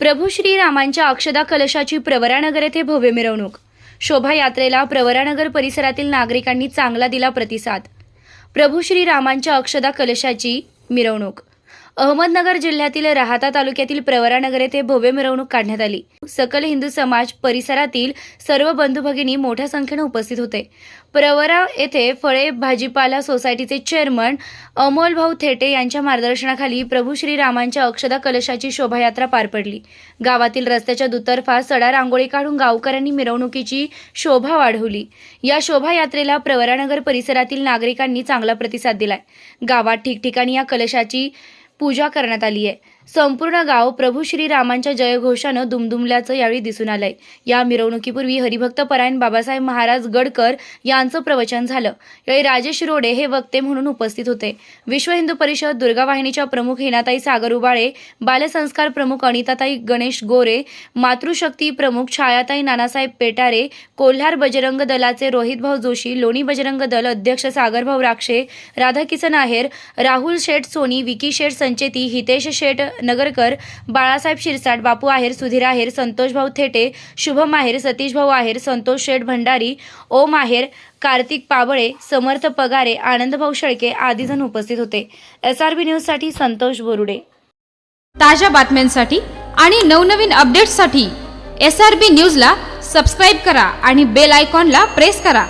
प्रभू श्रीरामांच्या अक्षदा कलशाची प्रवरानगर येथे भव्य मिरवणूक. शोभायात्रेला प्रवरानगर परिसरातील नागरिकांनी चांगला दिला प्रतिसाद. प्रभू श्रीरामांच्या अक्षदा कलशाची मिरवणूक. अहमदनगर जिल्ह्यातील राहाता तालुक्यातील प्रवरानगर येथे भव्य मिरवणूक काढण्यात आली. सकल हिंदू समाज परिसरातील सर्व बंधू भगिनी मोठ्या संख्येने उपस्थित होते. प्रवरा येथे फळे भाजीपाला सोसायटीचे चेअरमन अमोल भाऊ थेटे यांच्या मार्गदर्शनाखाली प्रभू श्रीरामांच्या अक्षदा कलशाची शोभायात्रा पार पडली. गावातील रस्त्याच्या दुतर्फा सडा रांगोळी काढून गावकऱ्यांनी मिरवणुकीची शोभा वाढवली. या शोभायात्रेला प्रवरानगर परिसरातील नागरिकांनी चांगला प्रतिसाद दिलाय. गावात ठिकठिकाणी या कलशाची पूजा करण्यात आली आहे. संपूर्ण गाव प्रभू श्रीरामांच्या जयघोषानं दुमदुमल्याचं यावेळी दिसून आलंय. या मिरवणुकीपूर्वी हरिभक्त परायण बाबासाहेब महाराज गडकर यांचं प्रवचन झालं. यावेळी राजेश रोडे हे वक्ते म्हणून उपस्थित होते. विश्व हिंदू परिषद दुर्गा वाहिनीच्या प्रमुख हिनाताई सागर उबाळे बालसंस्कार प्रमुख अनिताताई गणेश गोरे मातृशक्ती प्रमुख छायाताई नानासाहेब पेटारे कोल्हार बजरंग दलाचे रोहितभाऊ जोशी लोणी बजरंग दल अध्यक्ष सागरभाऊ राक्षे राधाकिसन आहेर राहुल शेठ सोनी विकी शेठ संचेती हितेश शेठ नगरकर बाळासाहेब शिरसाट बापू आहेर सुधीर आहेर संतोषभाऊ थेटे शुभम आहेर सतीशभाऊ आहेर संतोष शेठ भंडारी ओम आहेर कार्तिक पाबळे समर्थ पगारे आनंदभाऊ शेळके आदीजण उपस्थित होते. एस आर बी न्यूजसाठी संतोष बोरुडे. ताज्या बातम्यांसाठी आणि नवनवीन अपडेट्ससाठी एस आर बी न्यूजला सबस्क्राईब करा आणि बेल आयकॉनला प्रेस करा.